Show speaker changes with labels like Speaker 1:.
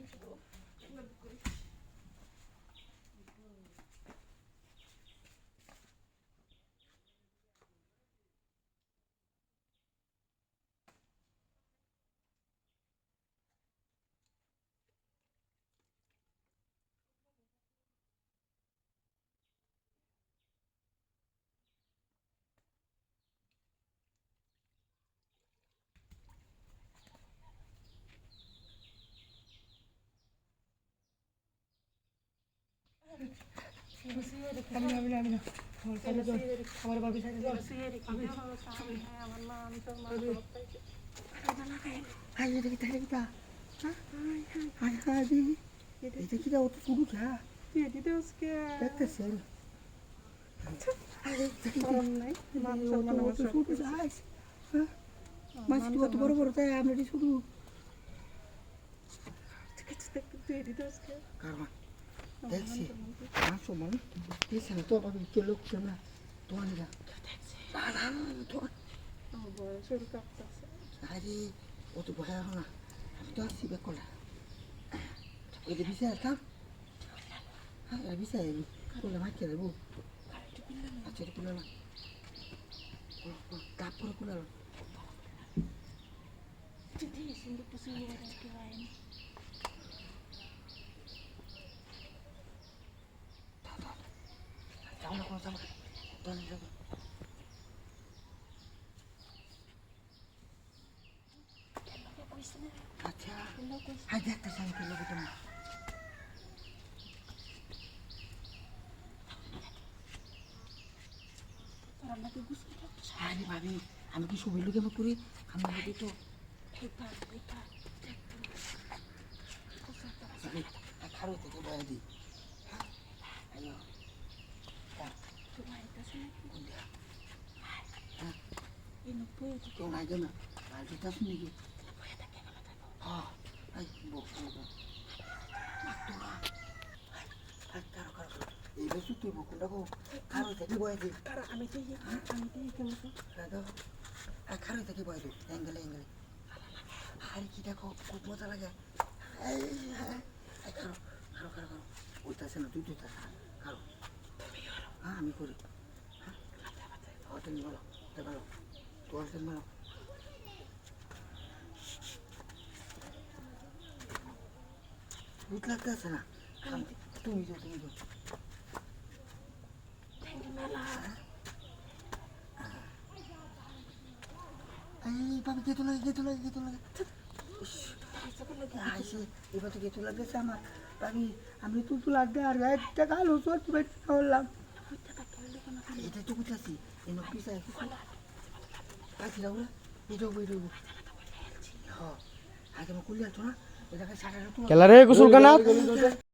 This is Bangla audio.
Speaker 1: 부끄러워. 정말 부끄러워. মাছ কত বড় বড় তাই আমরা এটি শুরু কারণ দেখছি মাংস মানে দিয়েছে না তোর বাবি কে লোক কেন না তোমার না না না তোমার আরে ও তো ভয় না আমি তো আসছি বেক করলা ওই যে বিষয় আসতাম হ্যাঁ বিষয় এলি করলে খেলে বউ আচ্ছা এটা কুলালাম কাপ করে কুলালাম যাও না কোনো যাও না আচ্ছা হাই দেখতেছি আমি কি লোক আরে ভাবি আমি কি সবাই লোকে আমার করি আমার লোকে তো খারো থেকে বয়া আইও কেউ নাই না আর যেটা শুনে কি হ্যাঁ আই বউ তোরা আই কারও কারও কারও এই বেশি তুই বকুনটা গো খারো থেকে বয়া দিই
Speaker 2: আমি দিই আমি কেমন
Speaker 1: দাদা আর খারো থেকে বয়া দিই অ্যাঙ্গেলে অ্যাঙ্গেলে আর কি দেখো খুব মজা লাগে হ্যাঁ, এই খারো খারো খারো খারো না তুই তুই খারো হ্যাঁ আমি করি তুমি বলো বলো তোমার তুমি বলো ভূত লাগতেছে না তুমি যাও তুমি বাবা গেতো লাগে গেতো লাগে গেতো লাগে এবার তো গেতো লাগতেছে আমার আমি তো তো লাগবে আর একটা কালো চলতে পারছি বললাম এটা তো কোথাছি এই নক পিসা আছি রাহুল এটাও বইটাও হ্যাঁ আগে আমার তো না এটাকে সারা
Speaker 3: কেলা রে গোসল কানা